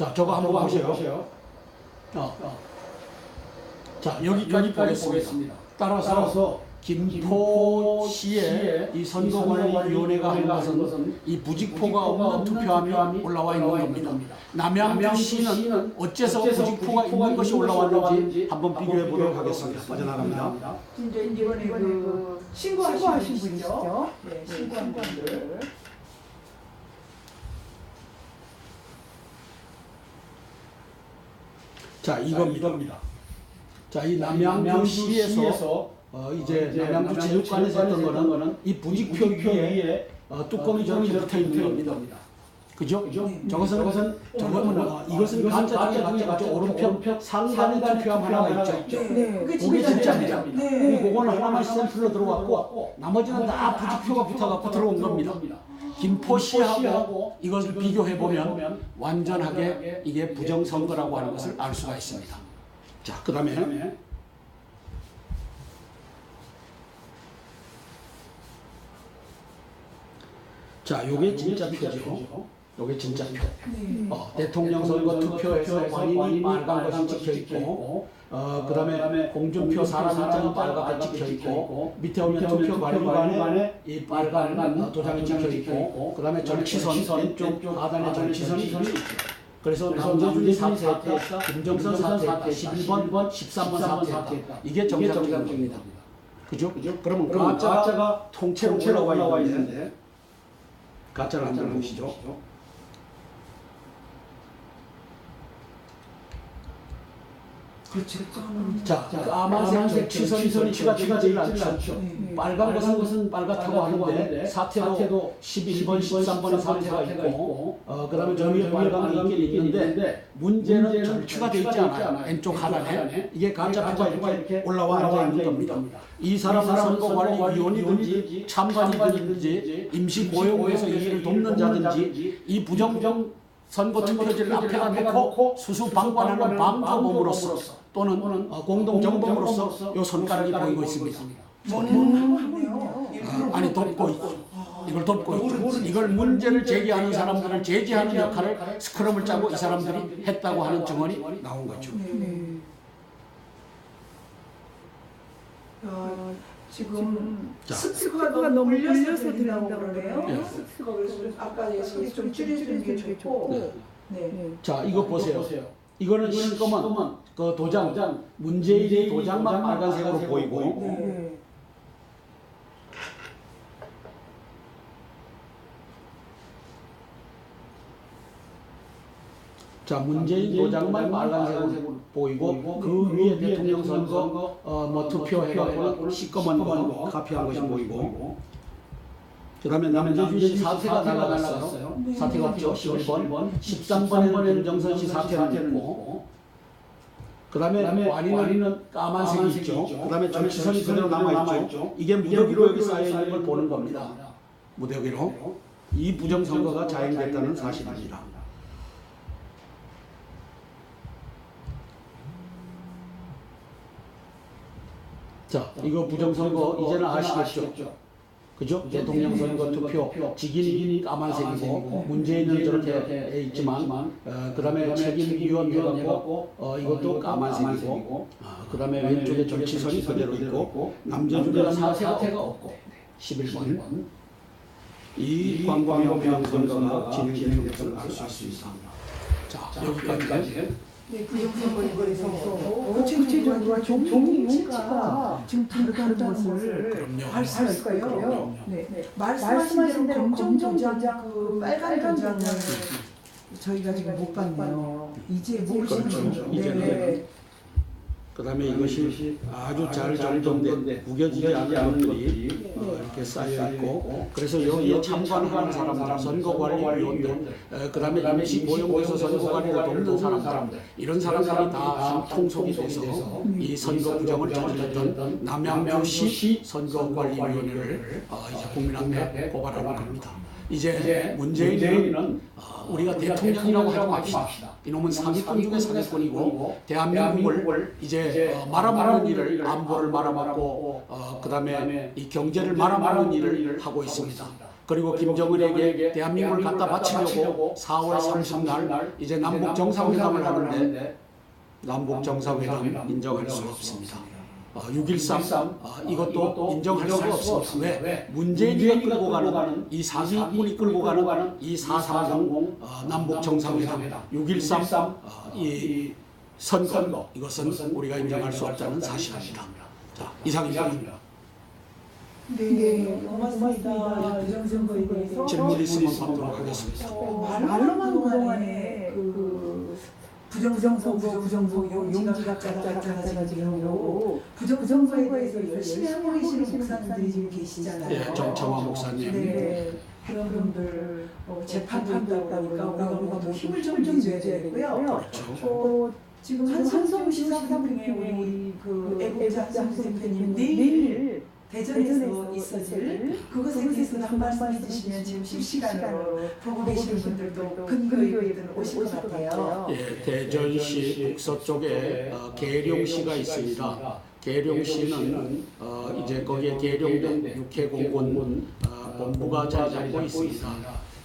자, 저거 한번 보세요. 어, 어. 자, 여기까지 보겠습니다. 따라서 따라서 김포 시의 이 선거관리위원회가 한 것은 이 부직포가 없는 투표함이 올라와 있는 겁니다. 남양주 시는 어째서 부직포가 있는 것이 올라왔는지 한번 비교해 보도록 하겠습니다. 빠져나갑니다. 이제 이번에 그 신고하신 분이시죠? 네, 신고한 분들. 자, 이겁니다. 자, 이 남양주 시에서 어, 이제 남양주 지육관에서 했던 거는 이 부직표 위에 어, 뚜껑이 저렇게 붙어 있는 겁니다. 그죠? 저것은 저거는 어, 이것은 가짜 중에 가짜가 저 오른편 상단에 투표함 하나가 있죠. 네, 그게 진짜입니다. 네. 그거는 하나만 샘플로 들어왔고 나머지는 다 부직표가 붙어갖고 들어온 겁니다. 김포시하고 이것을 비교해 보면 완전하게 이게 부정 선거라고 하는 것을 알 수가 있습니다. 자, 그다음에 자, 요게 진짜 표죠. 요게 진짜 표. 네. 어, 대통령 선거 투표에서 관인이 빨간 것이 찍혀 있고, 어, 그 다음에 공준표 사람 일장이 빨갛게 찍혀 있고, 밑에 오면 투표 관리관에 이 빨간 어, 도장이 찍혀 있고, 그 다음에 정치선, 왼쪽 하단에 정치선이 있죠. 그래서 남재준이 사퇴했다, 김정선 사퇴했다, 11번, 13번 사퇴했다. 이게 정상적입니다. 그죠? 그러면 가짜가 통째로 올라와 있는데, 가짜를 한번 보시죠. 그렇죠. 자, 까만색 정치선이 설치가 되지 않죠. 네. 빨간 것은 것은 빨갛다고 하는데 사태도 11번, 13번의 사태가 있고 어, 그다음에 저기 빨간 게 있는데 문제는 절취가 되어 있지 않아요. 왼쪽 하단에 이게 가짜표가 이렇게 올라와 앉아 있는 겁니다. 이 사람은 선거관리위원이든지 참관이든지 임시 고용에서 이 일을 돕는 자든지 이 부정 선거 투표지를 앞에다 놓고 수수 방관하는 방법으로서 또는 어, 공동 정범으로서 요 손가락이 보이고 있습니다. 하네요. 아, 아니 돕고 있고. 이걸 돕고 있고. 이걸 문제를 제기하는 사람들을 제지하는 역할을 스크럼을 짜고 이 사람들이 했다고 하는 증언이 나온 거죠. 네. 아, 지금 자. 스크가 너무 들어가고 그러네요. 예. 스크가 그래서 아까 예, 소리 좀 줄여주는 게 좋고. 네. 자 이거 보세요. 이거는 시꺼먼 그 도장 문재인의 도장만 빨간색으로 보이고 네. 자 문재인 도장만 빨간색으로 보이고 그 위에 대통령 선거 어뭐 투표 해갖고 시꺼먼 거 카피한 것이 보이고 그다음에 남재준 씨 사퇴가 날라갔어요. 네. 사퇴가 없죠. 11번, 13번에는 김정선 씨 사퇴는 있고 그다음에 와리는 까만색이 있죠. 그다음에 정치선이 그대로 남아 있죠. 이게 무대 위로 여기 쌓여 있는 걸 보는 겁니다. 무대 위로 이 부정 선거가 자행됐다는 사실입니다. 자, 이거 부정선거 이제는 아시겠죠? 그죠? 대통령 선거 투표 직인이 까만색이고 문재인은 저렇게 돼 있지만 어, 그 다음에 책임위원 해갖고 어, 이것도 까만색이고 어, 그 다음에 왼쪽에 정치선이 그대로 있고 남재준에는 사태가 없고. 11번. 이 광광명 선거가 진행되는 것을 알수 있습니다. 자, 여기까지 네, 부정선거 이거에서 구체적으로 종- 종이 용지가 지금 다르다는 것을. 알 수가 있고요. 네, 말씀하신 대로 검정 도장, 그 빨간 도장을 저희가 지금 못 봤네요. 이제 모르시는. 분들. 네. 네. 그 다음에 이것이 아주 잘 정돈된 구겨지지 않은 것들이 어, 이렇게 쌓여 있고 그래서 여기에 참관하는 사람들, 선거관리위원들, 어, 그다음에 임시 고용에서 선거관리를 돕는 사람들. 이런 사람들이 다 통속이 돼서 이 선거 부정을 저질렀던 남양주시 선거관리위원회를 어, 이제 국민 앞에 고발하는 겁니다. 이제 문재인은 어, 우리가 대통령이라고 하지 맙시다. 이놈은 사기꾼 중에 사기꾼이고 대한민국을 이제 어, 말아먹는 일을 안보를 말아먹고 어, 그다음에 이 경제를 말아먹는 일을 하고 있습니다. 그리고 김정은에게 대한민국을 갖다 바치려고 4월 30날 이제 남북 정상회담을 하는데 남북 정상회담 인정할 수 없습니다. 어, 6.13 어, 이것도 인정할 수 없습니다. 왜? 문재인이 끌고 가는 이 사기꾼이 끌고 가는 이430 어, 남북 정상회담. 6.13 어, 이 선거. 이것은 우리가 인정할 수 없다는 사실입니다. 자 이상입니다. 네, 고맙습니다. 부정선거에 대해서. 질문 있으면 받도록 하겠습니다. 어, 말- 말로만 그동안에 그 부정선거, 부정선거 용지가 짜짜짜짜가지고 부정선거에 대해서 열심히 하고 계시는 목사님들이 지금 계시잖아요. 예, 정창화 목사님. 네, 그런 분들 어, 재판도 있다고 그러니까 우리가 우리가 뭐 힘을 좀 줘야 되고요. 그렇죠. 어, 지금 한성우 시사분에 우리 그 애국자 선생님 내일 대전에서 있어질 그것에 대해서 한 말씀 해주시면 지금 실시간으로 보고 계시는 분들도 근거에든 오실 것 같아요. 예, 대전시 북서쪽에 어, 계룡시가 있습니다. 계룡시는 어, 이제 거기에 계룡대 육해공군 어, 본부가 자리 잡고 있습니다.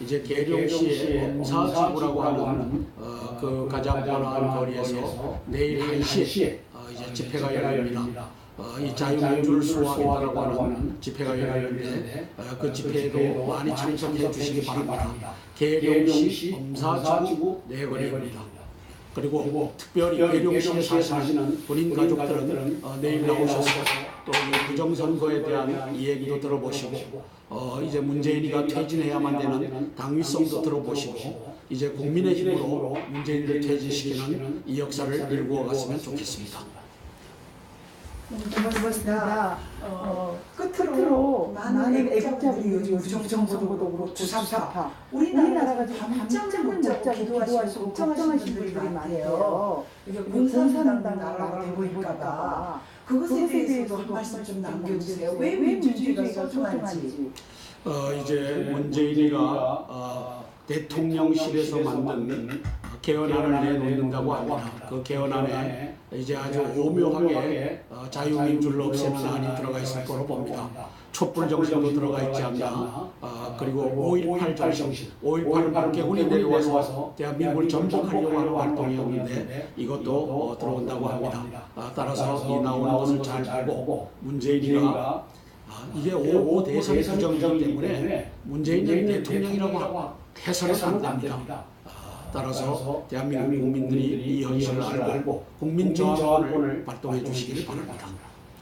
이제 계룡시의 엄사지구라고 하는 어, 그 가장 번화한 거리에서 내일 1시에 어, 이제 집회가 열립니다. 어, 이 자유민주를 수호하겠다라고 하는 집회가 열리는데 어, 그 집회에도 많이 참석해 주시기 바랍니다. 계룡시 엄사지구 내거리입니다. 그리고 특별히 계룡시에 사시는 본인 가족들은 어, 내일 나오셔서 또 이 부정선거에 대한 이야기도 들어보시고 어, 이제 문재인이가 퇴진해야만 되는 당위성도 들어보시고 이제 국민의 힘으로 문재인을 퇴진시키는 이 역사를 일구어 갔으면 좋겠습니다. 고맙습니다. 어, 끝으로 많은 애국자들이 요즘 부정선거도 그렇고 주삼사파 우리나라가 밤잠을 못 자고 기도하시고 걱정하시는 분들이 많아요. 이게 공산당 나라가 되보일까봐 그것에 대해서 한 말씀 좀 남겨주세요. 왜 민주주의가 소중한지. 어, 이제 문재인이가 어, 대통령실에서 만든 개헌안을 내놓는다고 합니다. 그 개헌안에 이제 아주 오묘하게 어, 자유민주를 없애는 안이 들어가 있을 거로 봅니다. 촛불 정신도 들어가 있지 않나. 어, 그리고 5.18 정신, 5.18 박해군이 내려와서 대한민국을 전복하려고 하는 활동이었는데 이것도 어, 들어온다고 합니다. 아, 따라서 이 나오는 것을 잘 보고 문재인이가 아, 이게 5 대선 부정이기 때문에 문재인이 대통령이라고 해서는 안 됩니다. 아, 따라서 대한민국 국민들이 이 현실을 알고 국민저항권을 발동해 주시기를 바랍니다.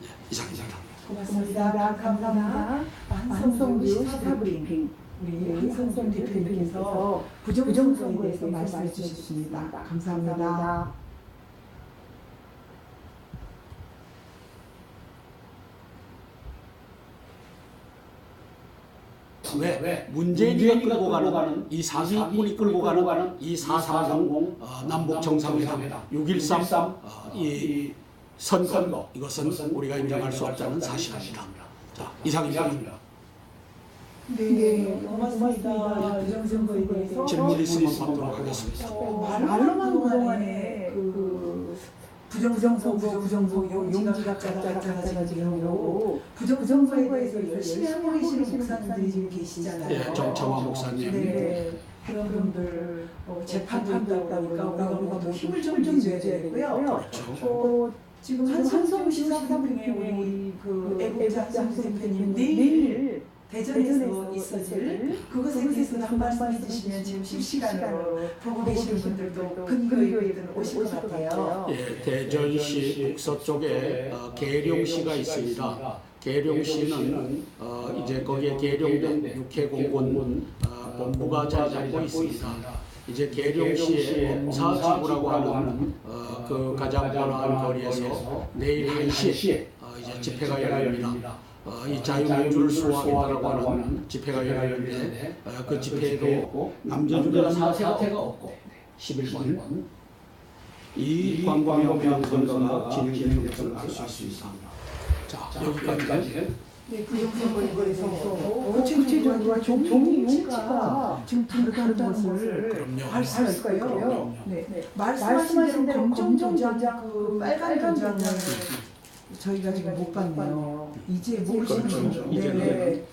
네, 이상입니다. 고맙습니다. 감사합니다. 한성주 시사 브리핑 우리 한성준 대표님께서 부정선거에 대해서 말씀해 주셨습니다. 감사합니다. 왜? 문재인이 끌고 가는 이 사기꾼이 끌고 가는 이430 어, 남북 정상회담 6.13 어, 이 선거 이것은 우리가 인정할 수 없다는 사실입니다. 자 이상입니다. 네, 고맙습니다. 부정선거에 대해서 질문 있으면 받도록 하겠습니다. 어, 말- 말로만 그동안에 그 부정선거, 부정선거 용지가 짜짜짜짜가지고 부정선거에 대해서 열심히 하고 계시는 목사님들이 지금 계시잖아요. 예, 정창화 목사님. 네, 그런 분들 어, 재판도 있다고 그러니까 우리가 우리가 뭐 힘을 좀 줘야 되고요. 그렇죠. 어, 지금 한성우 시사분에 우리 그 애국자 선생님 내일 대전에서 있어질 그것에 대해서 한 말씀 해주시면 지금 실시간으로 보고 계시는 분들도 근거에든 오실 것 같아요. 예, 대전시 북서쪽에 어, 계룡시가 있습니다. 계룡시는 어, 이제 거기에 계룡대 육해공군 어, 본부가 자리 잡고 있습니다. 이제 계룡시의 엄사지구라고 하는 어, 그 가장 번화한 거리에서 내일 1시에 어, 이제 집회가 열립니다. 어, 이 자유민주를 수호하겠다라고 하는 집회가 열리는데 어, 그 집회에도 남재준이라는 사태가 없고 11번 이 관광협회한 선거가 진행되는 것을 알 수 있습니다. 자, 여기까지. 네, 부정선거에 대해서 구체적으로 종- 종이 용지가 지금 다르다는 것을. 알 수가 있고요. 그럼요. 네, 말씀하신 대로 검정 도장, 그 빨간 도장을 저희가 지금 못 봤네요. 이제 모르시는 그렇죠. 이제는. 네.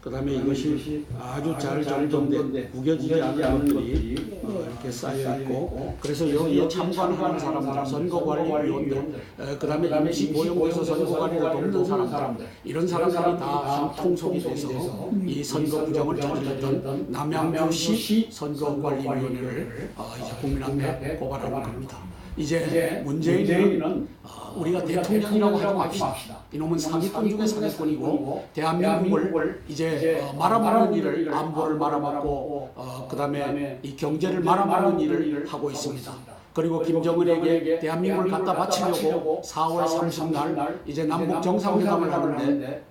그다음에 이것이 아주 잘 정돈된 구겨지지 않은 것들이 어, 이렇게 쌓여 있고 그래서 여기에 참관하는 사람들, 선거관리위원들, 어, 그다음에 임시 고용부에서 선거관리를 돕는 사람들 이런 사람들이 다한 통속이 돼서 이 선거 부정을 저질렀던 남양주시 선거관리위원회를 어, 이제 국민 앞에 고발하는 겁니다. 이제 문재인은 어, 우리가 대통령이라고 하지 맙시다. 이놈은 사기꾼 중에 사기꾼이고 대한민국을 이제 어, 말아먹는 일을 안보를 말아먹고 어, 그 다음에 이 경제를 말아먹는 일을 하고 있습니다. 그리고 김정은에게 대한민국을 갖다 바치려고 4월 30날 이제 남북 정상회담을 하는데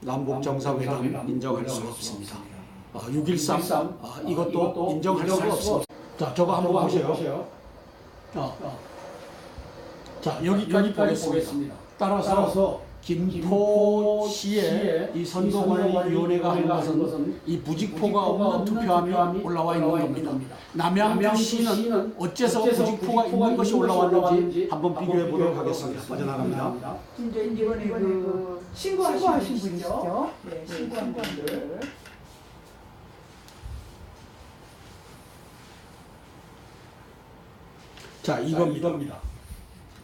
남북 정상회담 인정할 수 없습니다. 어, 6.13 어, 이것도 인정할 수 없습니다. 자, 저거 한번 보세요. 어. 자, 여기까지 보겠습니다. 따라서 김포시의 이 선거관리위원회가 한 것은 이 부직포가 없는 투표함이 올라와 있는 겁니다. 남양주시는 어째서 부직포가 있는 것이 올라왔는지 한번 비교해 보도록 하겠습니다. 빠져나갑니다. 이제 이번에 그 신고하신 분이시죠? 네, 신고한 분들. 자, 이겁니다.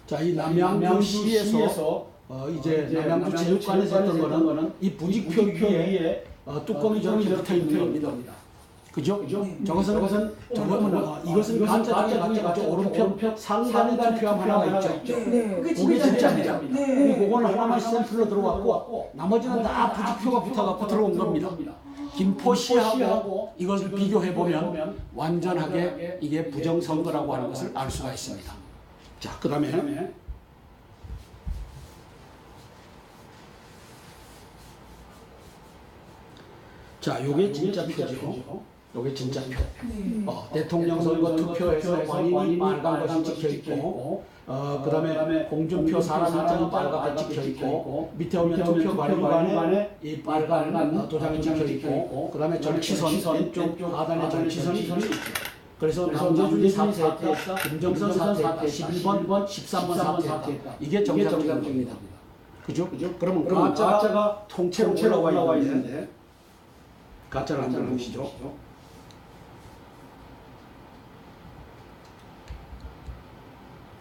자, 이 남양주시에서 어, 이제 남양주 체육관에서 했던 거는 이 부직표 위에 어, 뚜껑이 저렇게 붙어 있는 겁니다. 그죠? 저것은 저것은 저거는 어, 이것은 가짜 중에 가짜가 저 오른편 상단에 투표함 하나가 있죠. 네, 그게 진짜입니다. 네. 그거는 하나만 샘플로 들어왔고 나머지는 다 부직표가 붙어갖고 들어온 겁니다. 김포시하고 이것을 비교해 보면 완전하게 이게 부정 선거라고 하는 것을 알 수가 있습니다. 자, 그다음에 자, 요게 진짜 표죠. 요게 진짜 표. 네. 어, 대통령 선거 투표에서 관인이 빨간 것이 찍혀 있고, 어, 그 다음에 공준표 사람 한장이 빨갛게 찍혀 있고, 밑에 오면 투표 관리관에 이 빨간 어, 도장이 찍혀 있고, 그 다음에 정치선, 왼쪽 하단에 정치선이 있죠. 그래서 남재준이 사퇴했다, 김정선 사퇴했다, 11번, 13번 사퇴했다. 이게 정상적입니다. 그죠? 그러면 가짜가 통째로 올라와 있는데, 가짜를 한번 보시죠.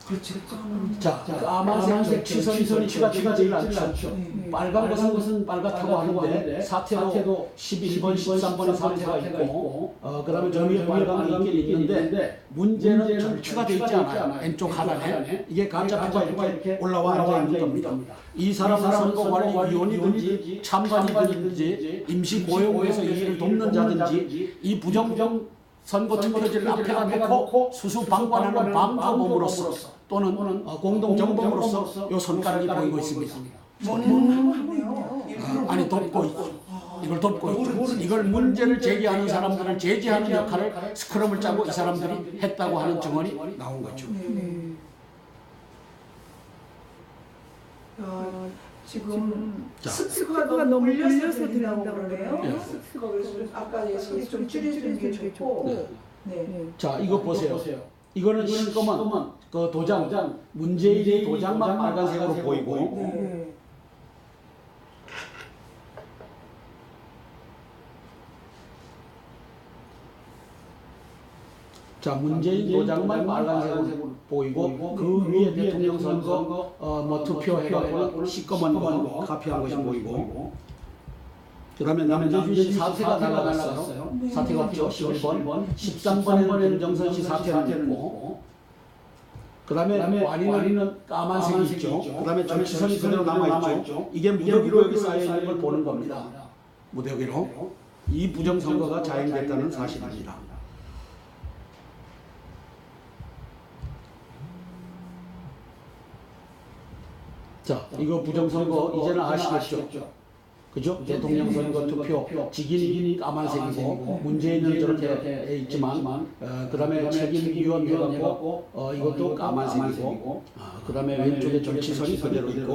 그렇죠. 자, 까만색 정치선이 추가되지 않죠. 네. 빨간 것은 것은 빨갛다고 하는데 사태도 11번, 13번의 사태가 있고 어, 그다음에 저 위에 빨간 게 있는데 문제는 절추가 되어 있지 않아요. 왼쪽 하단에 이게 가짜표가 이렇게 올라와 있는 겁니다. 이 사람은 선거관리위원이든지 참관이든지 임시 고용부에서 이 일을 돕는 자든지 이 부정부정 선거 투표지를 앞에다 놓고 수수 방관하는 방조범으로서 또는 어, 공동정범으로서 요 손가락이 보이고 있습니다. 하고요. 아, 아니 돕고 있고. 이걸 돕고 있고. 이걸 문제를 제기하는 사람들을 제지하는 역할을 스크럼을 짜고 이 사람들이 했다고 하는 증언이 나온 거죠. 네. 야, 지금 자. 스크가 너무 흘려서 들어간다고 그러네요. 예. 스크가 그래서 아까 소리 좀 줄여주는 게 좋고. 네. 자 이거 보세요. 이거는 시꺼먼 그 도장 문재인의 도장만 빨간색으로 보이고 네. 자 문재인 도장만 빨간색으로 보이고 그 위에 대통령 선거 어 뭐 투표 해갖고 시꺼먼 거 카피한 것이 보이고. 그다음에 남재준 씨 사퇴가 날라갔어요. 사퇴가 없죠. 11번, 13번에는 김정선 씨 사퇴는 있고. 그다음에 와리는 까만색이 있죠. 그다음에 정치선이 그대로 남아 있죠. 이게 무대 위로 여기 쌓여 있는 걸 보는 겁니다. 무대 위로. 이 부정 선거가 자행됐다는 사실입니다. 자, 이거 부정선거 이제는 아시겠죠? 그죠? 대통령 선거 투표 직인이 까만색이고 문재인은 저렇게 돼 있지만 어, 그다음에 책임위원 해갖고 어, 이것도 까만색이고 어, 그다음에 왼쪽에 정치선이 그대로 있고